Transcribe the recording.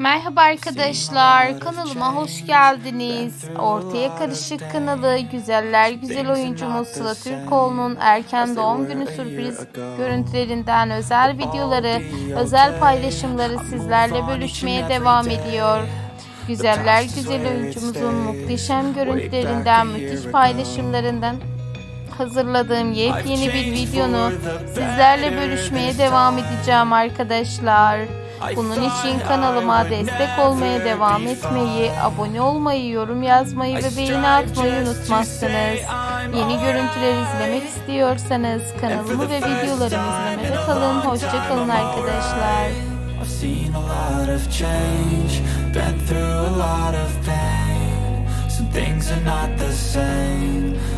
Merhaba arkadaşlar, kanalıma hoş geldiniz. Ortaya Karışık kanalı güzeller güzel oyuncumuz Sıla Türkoğlu'nun erken doğum günü sürpriz görüntülerinden özel videoları, özel paylaşımları sizlerle bölüşmeye devam ediyor. Güzeller güzel oyuncumuzun muhteşem görüntülerinden, müthiş paylaşımlarından hazırladığım yepyeni bir videonu sizlerle bölüşmeye devam edeceğim arkadaşlar. Bunun için kanalıma destek olmaya devam etmeyi, abone olmayı, yorum yazmayı ve beğeni atmayı unutmazsınız. Yeni görüntüler izlemek istiyorsanız kanalımı ve videolarımı izlemede kalın. Hoşçakalın arkadaşlar. I've seen a lot of change, been through a lot of pain. Some things are not the same